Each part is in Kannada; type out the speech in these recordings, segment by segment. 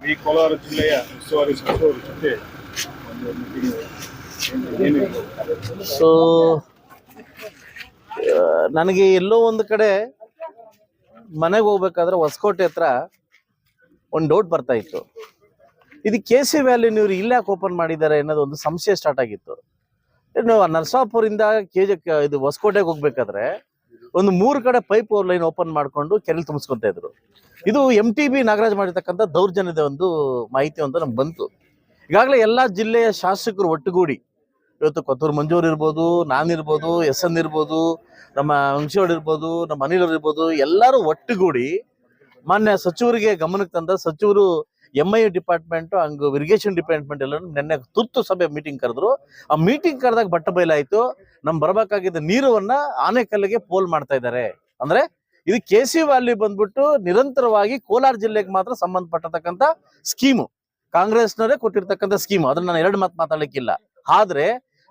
ಈ ಕೋಲಾರ ಜಿಲ್ಲೆಯ ಉಸ್ತುವಾರಿ ಸಚಿವರ ಜೊತೆ ಸೊ ನನಗೆ ಎಲ್ಲೋ ಒಂದು ಕಡೆ ಮನೆಗೆ ಹೋಗ್ಬೇಕಾದ್ರೆ ಹೊಸಕೋಟೆ ಹತ್ರ ಒಂದು ಡೌಟ್ ಬರ್ತಾ ಇತ್ತು. ಇದು ಕೆ ಸಿ ವ್ಯಾಲಿ ನೀವು ಇಲ್ಲಿ ಓಪನ್ ಮಾಡಿದ್ದಾರೆ ಅನ್ನೋದು ಒಂದು ಸಂಶಯ ಸ್ಟಾರ್ಟ್ ಆಗಿತ್ತು. ನೀವು ನರಸಾಪುರಿಂದ ಕೆ ಜಿ ಇದು ಹೊಸಕೋಟೆಗೆ ಹೋಗ್ಬೇಕಾದ್ರೆ ಒಂದು ಮೂರು ಕಡೆ ಪೈಪ್ ಲೈನ್ ಓಪನ್ ಮಾಡ್ಕೊಂಡು ಕೆರೆ ತುಂಬಿಸ್ಕೊಂತ ಇದ್ರು. ಇದು ಎಂ ಟಿ ಬಿ ನಾಗರಾಜ್ ಮಾಡಿರ್ತಕ್ಕಂಥ ದೌರ್ಜನ್ಯದ ಒಂದು ಮಾಹಿತಿ ಅಂತ ನಮ್ಗೆ ಬಂತು. ಈಗಾಗಲೇ ಎಲ್ಲಾ ಜಿಲ್ಲೆಯ ಶಾಸಕರು ಒಟ್ಟುಗೂಡಿ ಇವತ್ತು ಕೊತ್ತೂರು ಮಂಜೂರ್ ಇರ್ಬೋದು ನಾನಿರ್ಬೋದು ಎಸ್ ಎನ್ ಇರ್ಬೋದು, ನಮ್ಮ ಅಂಶೋಡ್ ಇರ್ಬೋದು, ನಮ್ಮ ಅನಿಲ್ ಇರ್ಬೋದು, ಎಲ್ಲರೂ ಒಟ್ಟುಗೂಡಿ ಮಾನ್ಯ ಸಚಿವರಿಗೆ ಗಮನಕ್ಕೆ ತಂದ, ಸಚಿವರು ಎಂ ಐ ಡಿಪಾರ್ಟ್ಮೆಂಟ್ ಹಂಗ ಇರಿಗೇಷನ್ ಡಿಪಾರ್ಟ್ಮೆಂಟ್ ಎಲ್ಲ ನಿನ್ನೆ ತುರ್ತು ಸಭೆ ಮೀಟಿಂಗ್ ಕರೆದ್ರು. ಆ ಮೀಟಿಂಗ್ ಕರೆದಾಗ ಬಟ್ಟ ಬಯಲಾಯ್ತು ನಮ್ ಬರಬೇಕಾಗಿದ್ದ ನೀರವನ್ನ ಆನೆಕಲ್ಲಿಗೆ ಪೋಲ್ ಮಾಡ್ತಾ ಇದ್ದಾರೆ. ಅಂದ್ರೆ ಇದು ಕೆ ಸಿ ವ್ಯಾಲಿ ಬಂದ್ಬಿಟ್ಟು ನಿರಂತರವಾಗಿ ಕೋಲಾರ ಜಿಲ್ಲೆಗೆ ಮಾತ್ರ ಸಂಬಂಧಪಟ್ಟತಕ್ಕಂತ ಸ್ಕೀಮು ಕಾಂಗ್ರೆಸ್ನವರೇ ಕೊಟ್ಟಿರ್ತಕ್ಕಂಥ ಸ್ಕೀಮ್ ಅದನ್ನ ನಾನು ಎರಡು ಮಾತು ಮಾತಾಡ್ಲಿಕ್ಕಿಲ್ಲ. ಆದ್ರೆ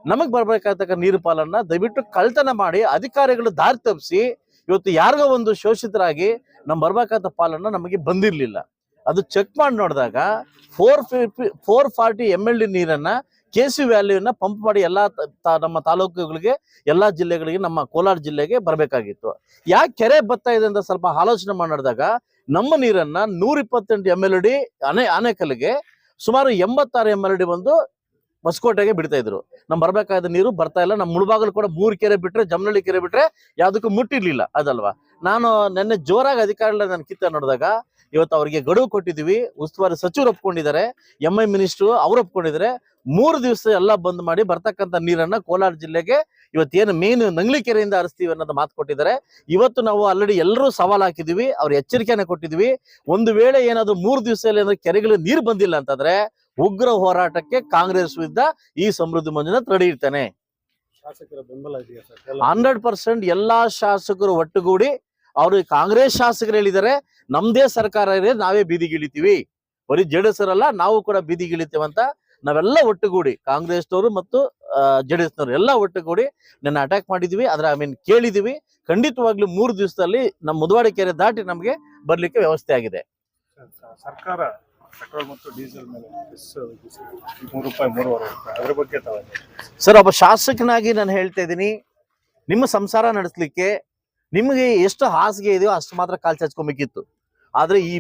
ನಮಗ್ ಬರ್ಬೇಕಾಗ್ತಕ್ಕ ನೀರು ಪಾಲನ್ನ ದಯವಿಟ್ಟು ಕಳ್ತನ ಮಾಡಿ, ಅಧಿಕಾರಿಗಳು ದಾರಿ ತಪ್ಪಿಸಿ, ಇವತ್ತು ಯಾರಿಗೋ ಒಂದು ಶೋಷಿತರಾಗಿ ನಮ್ ಬರ್ಬೇಕಾದ ಪಾಲನ್ನ ನಮಗೆ ಬಂದಿರ್ಲಿಲ್ಲ. ಅದು ಚೆಕ್ ಮಾಡಿ ನೋಡಿದಾಗ four fifty four forty M L D ನೀರನ್ನ ಕೆ ಸಿ ವ್ಯಾಲ್ಯೂನ ಪಂಪ್ ಮಾಡಿ ಎಲ್ಲಾ ನಮ್ಮ ತಾಲೂಕುಗಳಿಗೆ, ಎಲ್ಲಾ ಜಿಲ್ಲೆಗಳಿಗೆ, ನಮ್ಮ ಕೋಲಾರ ಜಿಲ್ಲೆಗೆ ಬರಬೇಕಾಗಿತ್ತು. ಯಾಕೆ ಕೆರೆ ಬರ್ತಾ ಇದೆ ಅಂತ ಸ್ವಲ್ಪ ಆಲೋಚನೆ ಮಾಡಿದಾಗ ನಮ್ಮ ನೀರನ್ನ ನೂರ ಇಪ್ಪತ್ತೆಂಟು ಎಂ ಎಲ್ ಡಿ ಅನೆ ಆನೆಕಲ್ಗೆ ಸುಮಾರು ಎಂಬತ್ತಾರು ಎಂ ಎಲ್ ಡಿ ಬಂದು ಹೊಸಕೋಟೆಗೆ ಬಿಡ್ತಾ ಇದ್ರು. ನಮ್ ಬರ್ಬೇಕಾದ ನೀರು ಬರ್ತಾ ಇಲ್ಲ. ನಮ್ಮ ಮುಳುಬಾಗಲು ಕೂಡ ಮೂರು ಕೆರೆ ಬಿಟ್ರೆ ಜಮನಹಳ್ಳಿ ಕೆರೆ ಬಿಟ್ರೆ ಯಾವುದಕ್ಕೂ ಮುಟ್ಟಿರ್ಲಿಲ್ಲ, ಅದಲ್ವಾ? ನಾನು ನಿನ್ನೆ ಜೋರಾಗಿ ಅಧಿಕಾರಿಗಳ ನಾನು ಕಿತ್ತ ನೋಡಿದಾಗ ಇವತ್ತು ಅವರಿಗೆ ಗಡುವು ಕೊಟ್ಟಿದೀವಿ ಉಸ್ತುವಾರಿ ಸಚಿವರು ಒಪ್ಕೊಂಡಿದ್ದಾರೆ ಎಂ ಐ ಮಿನಿಸ್ಟ್ರು ಅವ್ರು ಒಪ್ಕೊಂಡಿದ್ದಾರೆ ಮೂರು ದಿವಸ ಎಲ್ಲ ಬಂದ್ ಮಾಡಿ ಬರ್ತಕ್ಕಂಥ ನೀರನ್ನ ಕೋಲಾರ ಜಿಲ್ಲೆಗೆ ಇವತ್ತೇನು ಮೇನ್ ನಂಗ್ಲಿ ಕೆರೆಯಿಂದ ಹರಿಸ್ತೀವಿ ಅನ್ನೋದು ಮಾತು ಕೊಟ್ಟಿದ್ದಾರೆ. ಇವತ್ತು ನಾವು ಆಲ್ರೆಡಿ ಎಲ್ಲರೂ ಸವಾಲು ಹಾಕಿದೀವಿ ಅವ್ರ ಎಚ್ಚರಿಕೆನ ಕೊಟ್ಟಿದ್ವಿ ಒಂದು ವೇಳೆ ಏನಾದ್ರು ಮೂರು ದಿವಸದಲ್ಲಿ ಅಂದ್ರೆ ಕೆರೆಗಳು ನೀರು ಬಂದಿಲ್ಲ ಅಂತಂದ್ರೆ ಉಗ್ರ ಹೋರಾಟಕ್ಕೆ ಕಾಂಗ್ರೆಸ್ ವಿರುದ್ಧ ಈ ಸಮೃದ್ಧಿ ಮಂಜುನಾಥ್ ರೆಡಿ ಇರ್ತಾನೆ. ಶಾಸಕರ ಬೆಂಬಲ ಇದೆಯಾ ಸರ್? ಹಂಡ್ರೆಡ್ ಪರ್ಸೆಂಟ್ ಎಲ್ಲಾ ಶಾಸಕರು ಒಟ್ಟುಗೂಡಿ ಅವರು ಕಾಂಗ್ರೆಸ್ ಶಾಸಕರು ಹೇಳಿದ್ದಾರೆ ನಮ್ದೇ ಸರ್ಕಾರ ಇದೆ ನಾವೇ ಬೀದಿಗಿಳಿತೀವಿ ಬರೀ ಜೆಡಿಎಸ್ರಲ್ಲ ನಾವು ಕೂಡ ಬೀದಿಗಿಳಿತೇವೆ ಅಂತ ನಾವೆಲ್ಲ ಒಟ್ಟುಗೂಡಿ ಕಾಂಗ್ರೆಸ್ನವರು ಮತ್ತು ಜೆಡಿಎಸ್ನವರು ಎಲ್ಲ ಒಟ್ಟುಗೂಡಿ ನನ್ನ ಅಟ್ಯಾಕ್ ಮಾಡಿದ್ವಿ ಅದ್ರ ಐ ಮೀನ್ ಕೇಳಿದೀವಿ. ಖಂಡಿತವಾಗ್ಲೂ ಮೂರು ದಿವಸದಲ್ಲಿ ನಮ್ಮ ಮುದವಾಡಿ ಕೆರೆ ದಾಟಿ ನಮಗೆ ಬರ್ಲಿಕ್ಕೆ ವ್ಯವಸ್ಥೆ ಆಗಿದೆ. ಸರ್ಕಾರ ಪೆಟ್ರೋಲ್ ಮತ್ತು ಡೀಸೆಲ್ ಮೇಲೆ ಎಸ್ ಮೂರು ರೂಪಾಯಿ ಮೂರುವರೆ ರೂಪಾಯಿ ಅದ್ರ ಬಗ್ಗೆ ಸರ್ ಒಬ್ಬ ಶಾಸಕನಾಗಿ ನಾನು ಹೇಳ್ತಾ ಇದ್ದೀನಿ ನಿಮ್ಮ ಸಂಸಾರ ನಡೆಸಲಿಕ್ಕೆ ನಿಮಗೆ ಎಷ್ಟು ಹಾಸಿಗೆ ಇದೆಯೋ ಅಷ್ಟು ಮಾತ್ರ ಕಾಲ್ ಚಾಚ್ಕೊಬೇಕಿತ್ತು. ಆದ್ರೆ ಈ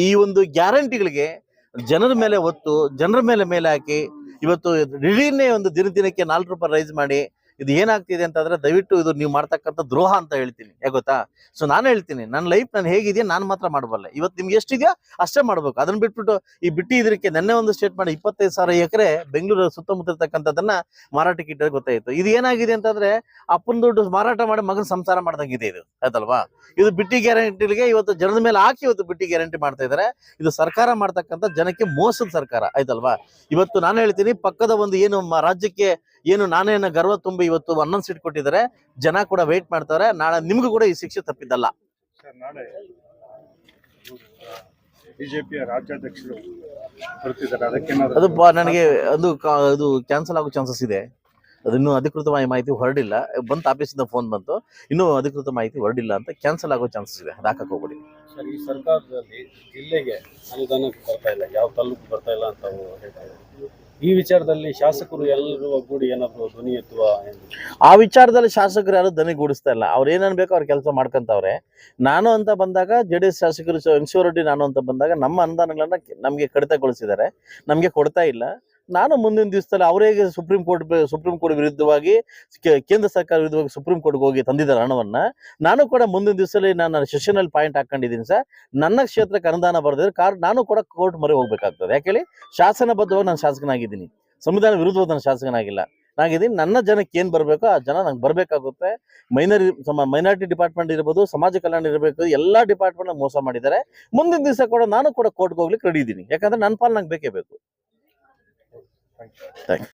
ಈ ಒಂದು ಗ್ಯಾರಂಟಿಗಳಿಗೆ ಜನರ ಮೇಲೆ ಒತ್ತು, ಜನರ ಮೇಲೆ ಮೇಲೆ ಹಾಕಿ ಇವತ್ತು ದಿಢೀರ್ನೇ ಒಂದು ದಿನ ದಿನಕ್ಕೆ ನಾಲ್ಕು ರೂಪಾಯಿ ರೈಸ್ ಮಾಡಿ ಇದು ಏನಾಗ್ತಿದೆ ಅಂತಂದ್ರೆ ದಯವಿಟ್ಟು ಇದು ನೀವು ಮಾಡ್ತಕ್ಕಂಥ ದ್ರೋಹ ಅಂತ ಹೇಳ್ತೀನಿ. ಯಾಕೆ ಗೊತ್ತಾ? ಸೊ ನಾನು ಹೇಳ್ತೀನಿ ನನ್ನ ಲೈಫ್ ನಾನು ಹೇಗಿದೆಯಾ ನಾನು ಮಾತ್ರ ಮಾಡಬಲ್ಲೆ. ಇವತ್ತು ನಿಮ್ಗೆ ಎಷ್ಟಿದೆಯೋ ಅಷ್ಟೇ ಮಾಡ್ಬೇಕು. ಅದನ್ನ ಬಿಟ್ಬಿಟ್ಟು ಈ ಬಿಟ್ಟು ಇದಕ್ಕೆ ನೆನ್ನೆ ಒಂದು ಸ್ಟೇಟ್ ಮಾಡಿ ಇಪ್ಪತ್ತೈದು ಸಾವಿರ ಎಕರೆ ಬೆಂಗಳೂರು ಸುತ್ತಮುತ್ತ ಇರ್ತಕ್ಕಂಥದ್ದನ್ನ ಮಾರಾಟಕ್ಕೆ ಇಟ್ಟರೆ ಗೊತ್ತಾಯಿತು. ಇದು ಏನಾಗಿದೆ ಅಂತಂದ್ರೆ ಅಪ್ಪನ ದುಡ್ಡು ಮಾರಾಟ ಮಾಡಿ ಮಗನ ಸಂಸಾರ ಮಾಡ್ದಂಗಿದೆ ಇದು ಆಯ್ತಲ್ವಾ? ಇದು ಬಿಟ್ಟಿ ಗ್ಯಾರಂಟಿಗೆ ಇವತ್ತು ಜನದ ಮೇಲೆ ಹಾಕಿ ಇವತ್ತು ಬಿಟ್ಟಿ ಗ್ಯಾರಂಟಿ ಮಾಡ್ತಾ ಇದ್ದಾರೆ ಇದು ಸರ್ಕಾರ ಮಾಡ್ತಕ್ಕಂಥ ಜನಕ್ಕೆ ಮೋಸದ ಸರ್ಕಾರ. ಆಯ್ತಲ್ವಾ? ಇವತ್ತು ನಾನು ಹೇಳ್ತೀನಿ, ಪಕ್ಕದ ಒಂದು ಏನು ರಾಜ್ಯಕ್ಕೆ ಏನು ನಾನೇನ ಗರ್ವ ತುಂಬಿ ಇವತ್ತು ಹನ್ನೊಂದು ಸೀಟ್ ಕೊಟ್ಟಿದ್ದಾರೆ. ಜನ ಕೂಡ ವೇಟ್ ಮಾಡ್ತಾರೆ ನಾಳೆ ನಿಮ್ಗೂ ಕೂಡ ಈ ಶಿಕ್ಷೆ ತಪ್ಪಿದ್ದಲ್ಲ. ಸರ್ ನಾಳೆ ಬಿಜೆಪಿಯ ರಾಜ್ಯಾಧ್ಯಕ್ಷರು ಬರ್ತಿದ್ದಾರೆ. ಅದಕ್ಕೇನಾದ್ರು ಅದು ನನಗೆ ಅದು ಕಾ- ಅದು ಕ್ಯಾನ್ಸಲ್ ಆಗೋ ಚಾನ್ಸಸ್ ಇದೆ. ಅದಿನ್ನೂ ಅಧಿಕೃತವಾಗಿ ಮಾಹಿತಿ ಹೊರಡಿಲ್ಲ. ಬಂತ ಆಫೀಸಿಂದ ಫೋನ್ ಬಂತು. ಇನ್ನೂ ಅಧಿಕೃತ ಮಾಹಿತಿ ಹೊರಡಿಲ್ಲ ಅಂತ ಕ್ಯಾನ್ಸಲ್ ಆಗೋ ಚಾನ್ಸಸ್ ಇದೆ. ಅದು ಹೋಗ್ಬಿಡಿ ಹೋಗ್ಬೇಡಿ. ಸರ್ ಈ ಸರ್ಕಾರದಲ್ಲಿ ಜಿಲ್ಲೆಗೆ ಅನುದಾನ ಬರ್ತಾ ಇಲ್ಲ. ಯಾವ ತಾಲೂಕು ಬರ್ತಾ ಇಲ್ಲ ಅಂತ ಅವ್ರು ಹೇಳ್ತಾ ಇದ್ದಾರೆ. ಈ ವಿಚಾರದಲ್ಲಿ ಶಾಸಕರು ಎಲ್ಲರೂ ಒಗ್ಗೂಡಿ ಏನಾದ್ರು ಧ್ವನಿ ಎತ್ತುವ ಆ ವಿಚಾರದಲ್ಲಿ ಶಾಸಕರು ಯಾರು ದನಿಗೂಡಿಸ್ತಾ ಇಲ್ಲ. ಅವ್ರು ಏನೇನ್ ಬೇಕೋ ಅವ್ರ ಕೆಲಸ ಮಾಡ್ಕೊಂತವ್ರೆ. ನಾನು ಅಂತ ಬಂದಾಗ ಜೆ ಡಿ ಎಸ್ ಶಾಸಕರು ನಾನು ಅಂತ ಬಂದಾಗ ನಮ್ಮ ಅನುದಾನಗಳನ್ನ ನಮ್ಗೆ ಕಡಿತಗೊಳಿಸಿದ್ದಾರೆ. ನಮ್ಗೆ ಕೊಡ್ತಾ ಇಲ್ಲ. ನಾನು ಮುಂದಿನ ದಿವಸದಲ್ಲಿ ಅವರೇ ಸುಪ್ರೀಂ ಕೋರ್ಟ್ ಸುಪ್ರೀಂ ಕೋರ್ಟ್ ವಿರುದ್ಧವಾಗಿ ಕೇಂದ್ರ ಸರ್ಕಾರ ವಿರುದ್ಧವಾಗಿ ಸುಪ್ರೀಂ ಕೋರ್ಟ್ಗೆ ಹೋಗಿ ತಂದಿದ್ದಾರೆ ಹಣವನ್ನ, ನಾನು ಕೂಡ ಮುಂದಿನ ದಿವಸದಲ್ಲಿ ನಾನು ಸೆಷನಲ್ಲಿ ಪಾಯಿಂಟ್ ಹಾಕೊಂಡಿದ್ದೀನಿ ಸರ್. ನನ್ನ ಕ್ಷೇತ್ರಕ್ಕೆ ಅನುದಾನ ಬರೆದಿದ್ರೆ ಕಾರ್, ನಾನು ಕೂಡ ಕೋರ್ಟ್ ಮೊರೆ ಹೋಗ್ಬೇಕಾಗ್ತದೆ. ಯಾಕೇಳಿ ಶಾಸನಬದ್ಧವಾಗಿ ನಾನು ಶಾಸಕನಾಗಿದ್ದೀನಿ. ಸಂವಿಧಾನ ವಿರುದ್ಧವಾಗಿ ನಾನು ಶಾಸಕನಾಗಿಲ್ಲ. ನಾಗಿದ್ದೀನಿ ನನ್ನ ಜನಕ್ಕೆ ಏನ್ ಬರಬೇಕೋ ಆ ಜನ ನಂಗೆ ಬರಬೇಕಾಗುತ್ತೆ. ಮೈನರಿ ಮೈನಾರಿಟಿ ಡಿಪಾರ್ಟ್ಮೆಂಟ್ ಇರ್ಬೋದು, ಸಮಾಜ ಕಲ್ಯಾಣ ಇರಬೇಕು, ಎಲ್ಲಾ ಡಿಪಾರ್ಟ್ಮೆಂಟ್ ಮೋಸ ಮಾಡಿದ್ದಾರೆ. ಮುಂದಿನ ದಿವಸ ಕೂಡ ನಾನು ಕೂಡ ಕೋರ್ಟ್ಗೆ ಹೋಗ್ಲಿಕ್ಕೆ ರೆಡಿ ಇದ್ದೀನಿ. ಯಾಕಂದ್ರೆ ನನ್ನ ಪಾಲ್ ನಂಗೆ ಬೇಕೇ ಬೇಕು. Thanks. Thanks.